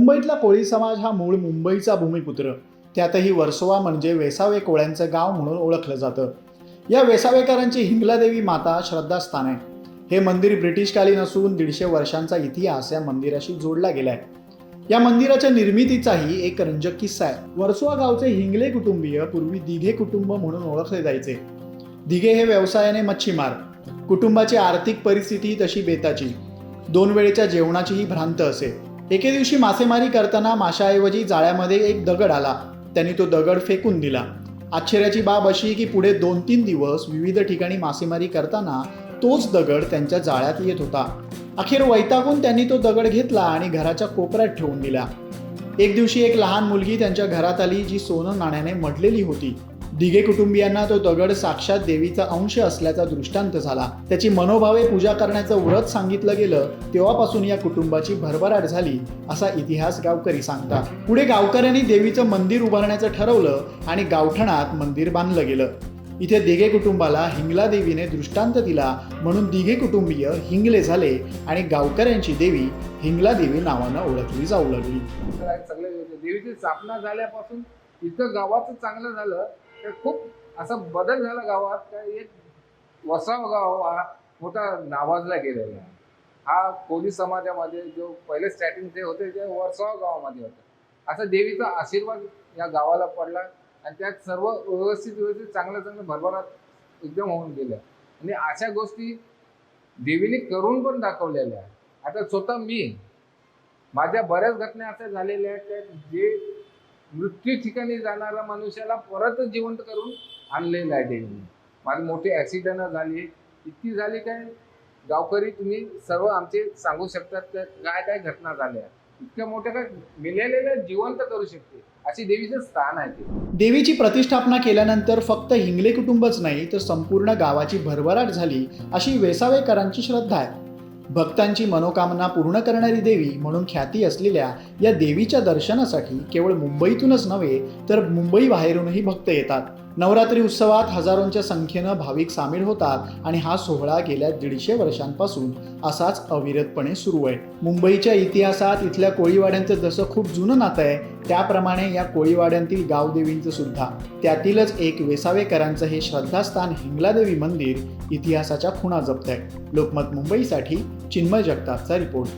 मुंबईतला कोळी समाज हा मूळ मुंबईचा भूमिपुत्र. त्यातही वर्सोवा म्हणजे वेसावे कोळ्यांचं गाव म्हणून ओळखलं जातं. या वेसावेकरांची हिंगलादेवी माता श्रद्धास्थान आहे. हे मंदिर ब्रिटिशकालीन असून दीडशे वर्षांचा इतिहास या मंदिराशी जोडला गेलाय. या मंदिराच्या निर्मितीचाही एक रंजक किस्सा आहे. वर्सोवा गावचे हिंगले कुटुंबीय पूर्वी दिघे कुटुंब म्हणून ओळखले जायचे. दिघे हे व्यवसायाने मच्छीमार. कुटुंबाची आर्थिक परिस्थिती तशी बेताची. दोन वेळेच्या जेवणाचीही भ्रांत असे. एके दिवशी मासेमारी करताना माशाऐवजी जाळ्यामध्ये एक दगड आला. त्यांनी तो दगड फेकून दिला. आश्चर्याची बाब अशी की पुढे दोन तीन दिवस विविध ठिकाणी मासेमारी करताना तोच दगड त्यांच्या जाळ्यात येत होता. अखेर वैतागून त्यांनी तो दगड घेतला आणि घराच्या कोपऱ्यात ठेवून दिला. एक दिवशी एक लहान मुलगी त्यांच्या घरात आली जी सोनं नाण्याने मडलेली होती. दिघे कुटुंबियांना तो दगड साक्षात देवीचा अंश असल्याचा दृष्टांत झाला. त्याची मनोभावे पूजा करण्याचं व्रत सांगितलं गेलं तेव्हापासून या कुटुंबाची भरभराट झाली असा इतिहास गावकरी सांगतात. पुढे गावकऱ्यांनी देवीचं मंदिर उभारण्याचं ठरवलं आणि गावठणात मंदिर बांधलं गेलं. इथे दिघे कुटुंबाला हिंगला देवीने दृष्टांत दिला म्हणून दिघे कुटुंबीय हिंगले झाले आणि गावकऱ्यांची देवी हिंगला देवी नावानं ओळखली जाऊ लागली. देवीची स्थापना झाल्यापासून इथं गावाचं चांगलं झालं. तर खूप असा बदल झाला गावात का एक वसाव गाव हा मोठा नावाजला गेलेला आहे. हा कोळी समाजामध्ये जो पहिले स्टॅटिंग जे होते ते वरसाव गावामध्ये होतं. असा देवीचा आशीर्वाद या गावाला पडला आणि त्यात सर्व व्यवस्थित व्यवस्थित चांगलं चांगलं भरभरात एकदम होऊन गेलं आणि अशा गोष्टी देवीने करून पण दाखवलेल्या आहे आता स्वतः मी माझ्या बऱ्याच घटना अशा झालेल्या आहेत जे मृत्यू ठिकाणी जाणाऱ्या मनुष्याला परत जिवंत करून आणलेलं आहे देवीने माझी मोठी ॲक्सिडंट झाली. इतकी झाली काय? गावकरी तुम्ही सर्व आमचे सांगू शकतात का? काय काय घटना झाल्या? इतक्या मोठ्या काय? मिळालेल्या जिवंत करू शकते. अशी देवीचं स्थान आहे ते. देवीची प्रतिष्ठापना केल्यानंतर फक्त हिंगले कुटुंबच नाही तर संपूर्ण गावाची भरभराट झाली अशी वेसावेकरांची श्रद्धा आहे. भक्तांची मनोकामना पूर्ण करणारी देवी म्हणून ख्याती असलेल्या या देवीच्या दर्शनासाठी केवळ मुंबईतूनच नव्हे तर मुंबई बाहेरूनही भक्त येतात. नवरात्री उत्सवात हजारोंच्या संख्येनं भाविक सामील होतात आणि हा सोहळा गेल्या दीडशे वर्षांपासून असाच अविरतपणे सुरू आहे. मुंबईच्या इतिहासात इथल्या कोळीवाड्यांचं जसं खूप जुनं नातं आहे त्याप्रमाणे या कोळीवाड्यांतील गावदेवींचं सुद्धा. त्यातीलच एक वेसावेकरांचं हे श्रद्धास्थान हिंगलादेवी मंदिर इतिहासाच्या खुणा जपत आहे लोकमत मुंबईसाठी चिन्मय जगतापचा रिपोर्ट.